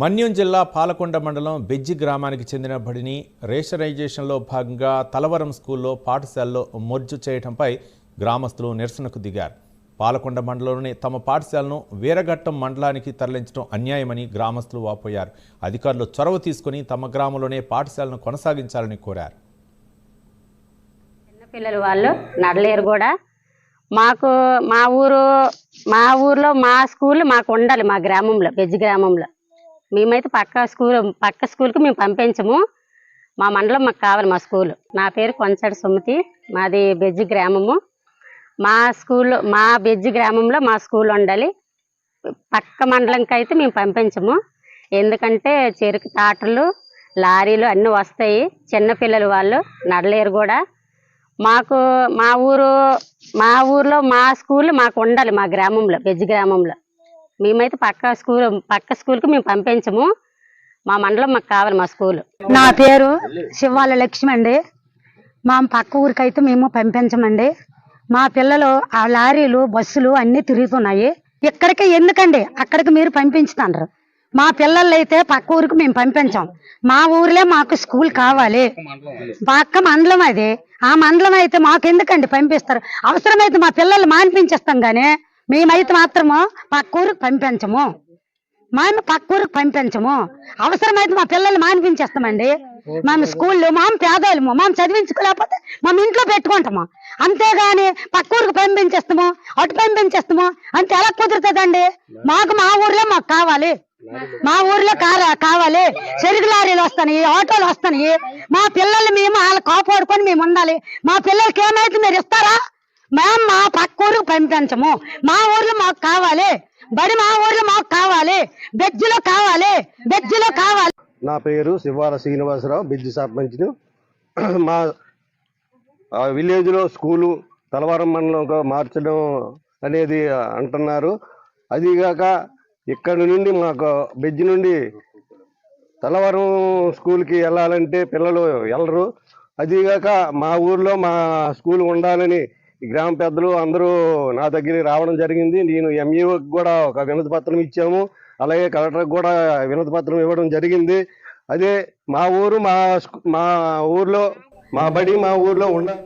మన్యం జిల్లా పాలకొండ మండలం బెజ్జి గ్రామానికి చెందిన బడిని రేషనైజేషన్లో భాగంగా తలవరం స్కూల్లో పాఠశాలలో మొర్జు చేయడంపై గ్రామస్తులు నిరసనకు దిగారు. పాలకొండ మండలంలోని తమ పాఠశాలను వీరఘట్టం మండలానికి తరలించడం అన్యాయమని గ్రామస్తులు వాపోయారు. అధికారులు చొరవ తీసుకుని తమ గ్రామంలోనే పాఠశాలను కొనసాగించాలని కోరారు. పిల్లలు వాళ్ళు నడలేరు కూడా. మాకు మా ఊరు మా ఊర్లో మా స్కూల్ మాకు ఉండాలి మా గ్రామంలో బెజ్జి గ్రామంలో. మేమైతే పక్క స్కూల్ పక్క స్కూల్కి మేము పంపించము. మా మండలం మాకు కావాలి మా స్కూల్. నా పేరు కొంచాడు సుమతి. మాది బెజ్జి గ్రామము. మా స్కూల్లో మా బెజ్జి గ్రామంలో మా స్కూల్ ఉండాలి. పక్క మండలంకి అయితే మేము పంపించము. ఎందుకంటే చెరుకు తాటలు లారీలు అన్నీ వస్తాయి. చిన్నపిల్లలు వాళ్ళు నడలేరు కూడా. మాకు మా ఊరు మా ఊర్లో మా స్కూల్ మాకు ఉండాలి మా గ్రామంలో బెజ్జి గ్రామంలో. మేమైతే పక్క స్కూల్ పక్క స్కూల్కి మేము పంపించము. మా మండలం మాకు కావాలి మా స్కూల్. నా పేరు శివాల లక్ష్మి అండి మా పక్క ఊరికైతే మేము పంపించమండి. మా పిల్లలు ఆ లారీలు బస్సులు అన్నీ తిరుగుతున్నాయి. ఇక్కడికి ఎందుకండి? అక్కడికి మీరు పంపించుతాండ్రు. మా పిల్లలు అయితే పక్క ఊరికి మేము పంపించాం. మా ఊర్లో మాకు స్కూల్ కావాలి. పక్క మండలం అది. ఆ మండలం అయితే మాకు ఎందుకండి పంపిస్తారు? అవసరమైతే మా పిల్లలు మానిపించేస్తాం గానీ. మేమైతే మాత్రము పక్క ఊరికి పంపించము. మేము పక్క ఊరికి పంపించము. అవసరమైతే మా పిల్లల్ని మానిపించేస్తామండి. మేము స్కూల్లో మామ పేదోళ్ళము. మేము చదివించుకోలేకపోతే మేము ఇంట్లో పెట్టుకుంటాము. అంతేగాని పక్క ఊరికి పంపించేస్తాము అటు పంపించేస్తాము. అంటే ఎలా కుదురుతుందండి? మాకు మా ఊర్లో మాకు కావాలి. మా ఊర్లో కారా కావాలి. చెరుకు లారీలు వస్తాయి ఆటోలు వస్తాయి. మా పిల్లలు మేము వాళ్ళ కాపాడుకొని మేము ఉండాలి. మా పిల్లలకి ఏమైతే మీరు ఇస్తారా? మేము మా పక్క ఊరికి పంపించము. మా ఊర్లో మాకు కావాలి. బడి మా ఊర్లో మాకు కావాలి. బెజ్జిలో కావాలి. బెజ్జిలో కావాలి. నా పేరు శివాల శ్రీనివాసరావు బెజ్జి సర్పంచ్ను మా విలేజ్లో స్కూలు తలవారం మండలంగా మార్చడం అనేది అంటున్నారు. అదిగాక ఇక్కడ నుండి మాకు బెజ్జి నుండి తలవారం స్కూల్కి వెళ్ళాలంటే పిల్లలు వెళ్ళరు. అదిగాక మా ఊర్లో మా స్కూల్ ఉండాలని ఈ గ్రామ పెద్దలు అందరూ నా దగ్గరికి రావడం జరిగింది. నేను ఎంఈఓకి కూడా ఒక వినతి పత్రం ఇచ్చాము. అలాగే కలెక్టర్కి కూడా వినతి పత్రం ఇవ్వడం జరిగింది. అదే మా ఊరు మా స్కూ- మా ఊర్లో మా బడి మా ఊర్లో ఉండాలి